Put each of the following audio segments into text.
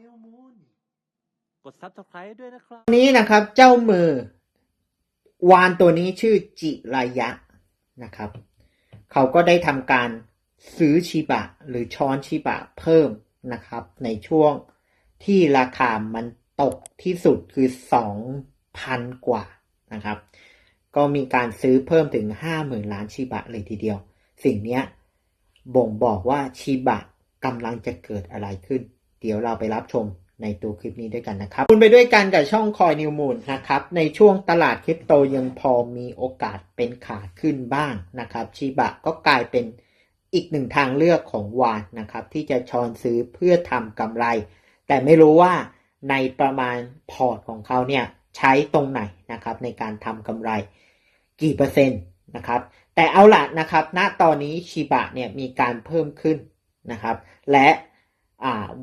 New Moon กด subscribe ด้วยนะครับ นี้นะครับ เจ้ามือ วานตัวนี้ชื่อจิรายะนะครับ เขาก็ได้ทำการซื้อชิบะ หรือช้อนชิบะเพิ่มนะครับ ในช่วงที่ราคามันตกที่สุดคือ 2,000 กว่านะครับ ก็มีการซื้อเพิ่มถึง 50,000 ล้านชิบะเลยทีเดียว สิ่งเนี้ยบ่งบอกว่าชิบะกำลังจะเกิดอะไรขึ้น เดี๋ยวเราไปรับชมในตัวคลิปนี้ด้วยกันนะครับ คุณไปด้วยกันกับช่องคอยนิวมูลนะครับ ในช่วงตลาดคริปโตยังพอมีโอกาสเป็นขาขึ้นบ้างนะครับชิบะก็กลายเป็นอีกหนึ่งทางเลือกของวานนะครับ ที่จะชอนซื้อเพื่อทำกำไร แต่ไม่รู้ว่าในประมาณพอร์ตของเขาเนี่ยใช้ตรงไหนนะครับ ในการทำกำไรกี่เปอร์เซ็นต์นะครับ แต่เอาละนะครับ ณตอนนี้ชิบะเนี่ยมีการเพิ่มขึ้นนะครับ และ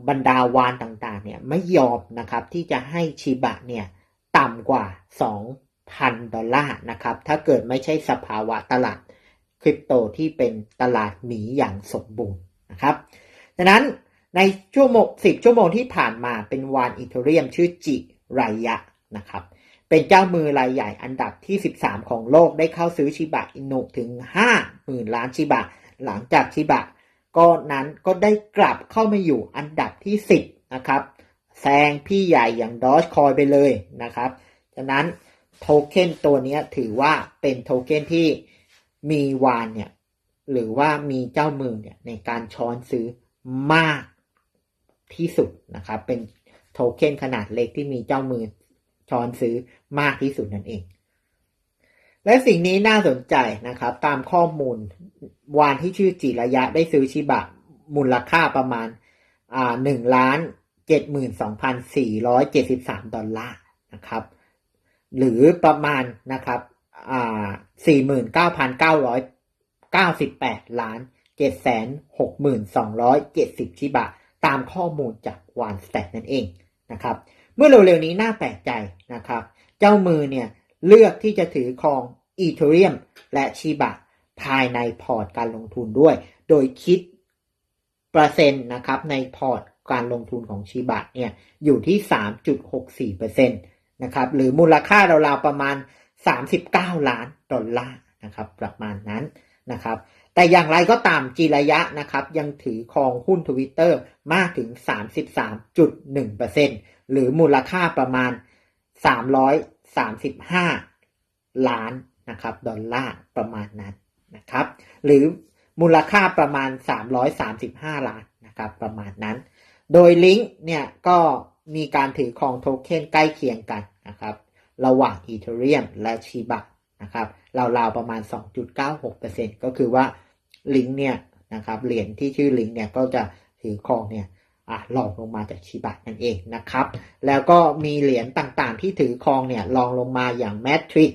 บรรดาวานต่างๆเนี่ยไม่ยอมนะครับที่จะให้ชิบะเนี่ยต่ำกว่า 2,000 ดอลลาร์นะครับถ้าเกิดไม่ใช่สภาวะตลาดคริปโตที่เป็นตลาดหมีอย่างสมบูรณ์นะครับดังนั้นในชั่วโมง10 ชั่วโมงที่ผ่านมาเป็นวานอีเทเรียมชื่อจิไรยะนะครับเป็นเจ้ามือรายใหญ่อันดับที่ 13 ของโลกได้เข้าซื้อชิบะอินุถึง 50,000 ล้านชิบะ หลังจากชิบะ ก็นั้นก็ได้กลับเข้ามาอยู่อันดับที่ 10 นะครับ แซงพี่ใหญ่อย่างดอ g คอยไปเลยนะครับฉะนั้นโทเค็นตัวนี้ถือว่าเป็นโทเค็นที่มีวานเนี่ยหรือว่ามีเจ้ามือเนี่ยในการช้อนซื้อมากที่สุดนะครับ เป็นโทเค็นขนาดเล็กที่มีเจ้ามือช้อนซื้อมากที่สุดนั่นเอง และสิ่งนี้น่าสนใจนะครับ ตามข้อมูลวานที่ชื่อจิระยะได้ซื้อชิบะมูลค่าประมาณอ่าหนึ่งล้านเจ็ดหมื่นสองพันสี่ร้อยเจ็ดสิบสามดอลลาร์นะครับ หรือประมาณนะครับอ่าสี่หมื่นเก้าพันเก้าร้อยเก้าสิบแปดล้านเจ็ดแสนหกหมื่นสองร้อยเจ็ดสิบชิบะ ตามข้อมูลจากวานสแตทนั่นเองนะครับ เมื่อเร็วๆนี้น่าแปลกใจนะครับ เจ้ามือเนี่ยเลือกที่จะถือครอง อีเทเรียม และชิบะภายในพอร์ตการลงทุนด้วย โดยคิดเปอร์เซ็นต์นะครับในพอร์ตการลงทุนของชิบะเนี่ยอยู่ที่ 3.64%นะครับหรือมูลค่าราวๆประมาณ 39 ล้านดอลลาร์นะครับประมาณนั้นนะครับแต่อย่างไรก็ตามจีระยะนะครับยังถือครองหุ้นทวิตเตอร์มากถึง 33.1%หรือมูลค่าประมาณ 335 ล้าน นะครับดอลลาร์ประมาณนั้นนะครับหรือมูลค่าประมาณ 335 ล้านนะครับประมาณนั้น โดยลิงก์เนี่ยก็มีการถือครองโทเค็นใกล้เคียงกันนะครับระหว่างอีเทเรียมและชิบะนะครับราวๆประมาณ 2.96%ก็คือว่าลิงก์เนี่ยนะครับเหรียญที่ชื่อลิงก์เนี่ยก็จะถือครองเนี่ยอะลองลงมาจากชิบะนั่นเองนะครับ แล้วก็มีเหรียญต่างๆที่ถือครองเนี่ยลองลงมาอย่างแมทริก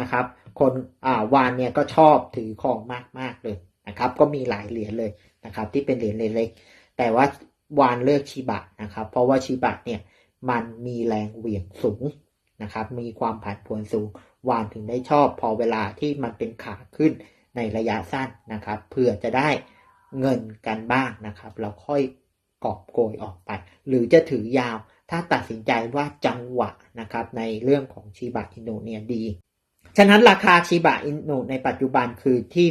นะครับ คนอ่าวานเนี่ยก็ชอบถือครองมากๆเลยนะครับ ก็มีหลายเหรียญเลยนะครับ ที่เป็นเหรียญเล็กๆแต่ว่าวานเลือกชิบะนะครับ เพราะว่าชิบะเนี่ยมันมีแรงเหวี่ยงสูงนะครับ มีความผันผวนสูง วานถึงได้ชอบพอเวลาที่มันเป็นขาขึ้นในระยะสั้นนะครับเพื่อจะได้เงินกันบ้างนะครับเราค่อยกอบโกยออกไป หรือจะถือยาวถ้าตัดสินใจว่าจังหวะนะครับในเรื่องของชิบะอินโดเนียดี ฉะนั้นราคาชิบะอินโดในปัจจุบันคือที่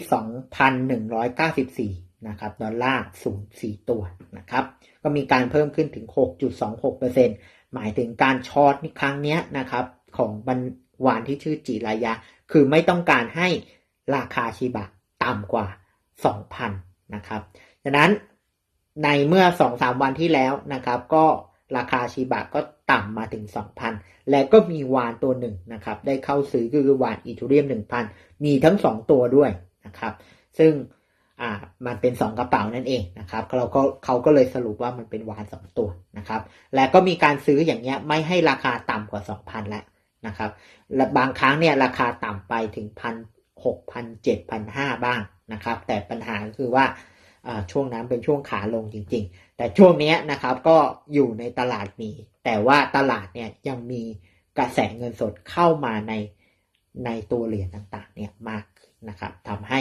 2,194 นะครับดอลลาร์สูง4ตัวนะครับ ก็มีการเพิ่มขึ้นถึง 6.26%หมายถึงการช็อตครั้งนี้นะครับ ของบันวานที่ชื่อจิรายะ คือไม่ต้องการให้ราคาชิบะต่ำกว่า 2,000 นะครับ ฉะนั้นในเมื่อ 2-3 วันที่แล้วนะครับ ก็ราคาชิบะก็ ต่ำมาถึง 2,000 และก็มีวานตัวหนึ่งนะครับ ได้เข้าซื้อคือวานอีทูเรียม 1,000 มีทั้ง 2 ตัวด้วยนะครับ ซึ่งอ่ามันเป็น 2 กระเป๋านั่นเองนะครับเราก็เขาก็เลยสรุปว่ามันเป็นวาน 2 ตัวนะครับ และก็มีการซื้ออย่างเงี้ยไม่ให้ราคาต่ำกว่า 2,000 แล้วนะครับและบางครั้งเนี่ยราคาต่ำไปถึงพันหกพันเจ็ดพันห้าบ้างนะครับ แต่ปัญหาก็คือว่า ช่วงนั้นเป็นช่วงขาลงจริง ๆ แต่ช่วงนี้นะครับก็อยู่ในตลาดมี แต่ว่าตลาดเนี่ยยังมีกระแสเงินสดเข้ามาในในตัวเหรียญต่างๆเนี่ยมากนะครับทำให้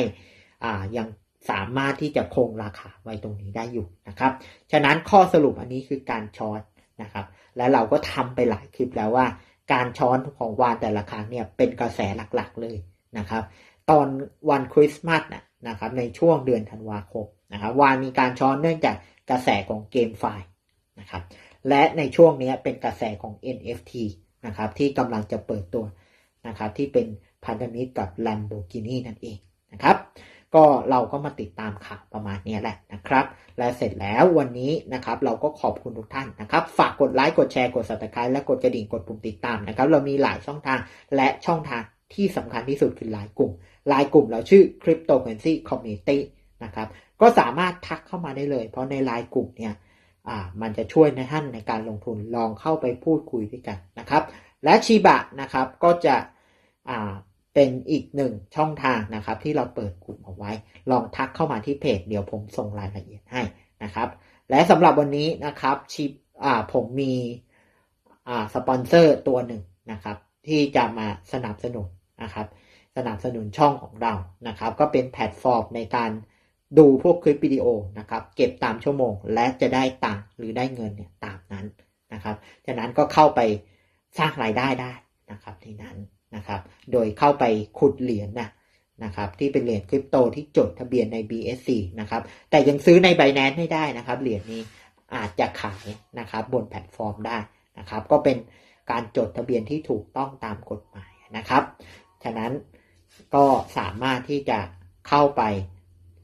อ่ายังสามารถที่จะคงราคาไว้ตรงนี้ได้อยู่นะครับ ฉะนั้นข้อสรุปอันนี้คือการช็อตนะครับ และเราก็ทำไปหลายคลิปแล้วว่า การช้อนของวานแต่ละครั้งเนี่ยเป็นกระแสหลักๆเลยนะครับ ตอนวันคริสต์มาสนะนะครับในช่วงเดือนธันวาคม นะครับวานมีการช้อนเนื่องจากกระแสของเกมไฟล์นะครับและในช่วงนี้เป็นกระแสของ NFT นะครับที่กำลังจะเปิดตัวนะครับที่เป็นพันธมิตรกับ Lamborghini นั่นเองนะครับก็เราก็มาติดตามข่าวประมาณนี้แหละนะครับ และเสร็จแล้ววันนี้นะครับเราก็ขอบคุณทุกท่านนะครับ ฝากกดไลค์กดแชร์กด subscribe และกดกระดิ่งกดปุ่มติดตามนะครับ เรามีหลายช่องทางและช่องทางที่สำคัญที่สุดคือไลน์กลุ่มไลน์กลุ่มเราชื่อ Cryptocurrency Community นะครับ ก็สามารถทักเข้ามาได้เลย เพราะในไลน์กลุ่มเนี่ยมันจะช่วยในท่านในการลงทุนลองเข้าไปพูดคุยด้วยกันนะครับ และชีบะนะครับก็จะเป็นอีกหนึ่งช่องทางนะครับ ที่เราเปิดกลุ่มเอาไว้ ลองทักเข้ามาที่เพจ เดี๋ยวผมส่งรายละเอียดให้นะครับ และสำหรับวันนี้นะครับชิปอ่าผมมีสปอนเซอร์ตัวหนึ่งนะครับ ที่จะมาสนับสนุนนะครับ สนับสนุนช่องของเรานะครับ ก็เป็นแพลตฟอร์มในการ ดูพวกคลิปวิดีโอนะครับเก็บตามชั่วโมง และจะได้ตังหรือได้เงินเนี่ยตามนั้นนะครับฉะนั้นก็เข้าไปสร้างรายได้ได้นะครับที่นั้นนะครับโดยเข้าไปขุดเหรียญนะนะครับที่เป็นเหรียญคริปโตที่จดทะเบียนใน BSC นะครับแต่ยังซื้อใน Binance ไม่ได้นะครับเหรียญนี้อาจจะขายนะครับบนแพลตฟอร์มได้นะครับก็เป็นการจดทะเบียนที่ถูกต้องตามกฎหมายนะครับ ฉะนั้นก็สามารถที่จะเข้าไป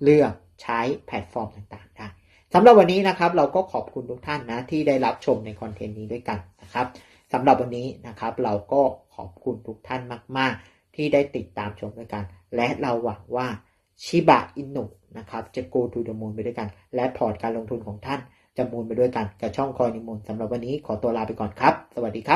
เลือกใช้แพลตฟอร์มต่างๆได้สำหรับวันนี้นะครับเราก็ขอบคุณทุกท่านนะที่ได้รับชมในคอนเทนต์นี้ด้วยกันนะครับสำหรับวันนี้นะครับเราก็ขอบคุณทุกท่านมาก ๆ ที่ได้ติดตามชมด้วยกัน และเราหวังว่าชิบะอินุนะครับจะ go to the moon ไปด้วยกัน และพอร์ตการลงทุนของท่านจะมูลไปด้วยกันกับช่องคอยนิมูลสำหรับวันนี้ขอตัวลาไปก่อนครับ สวัสดีครับ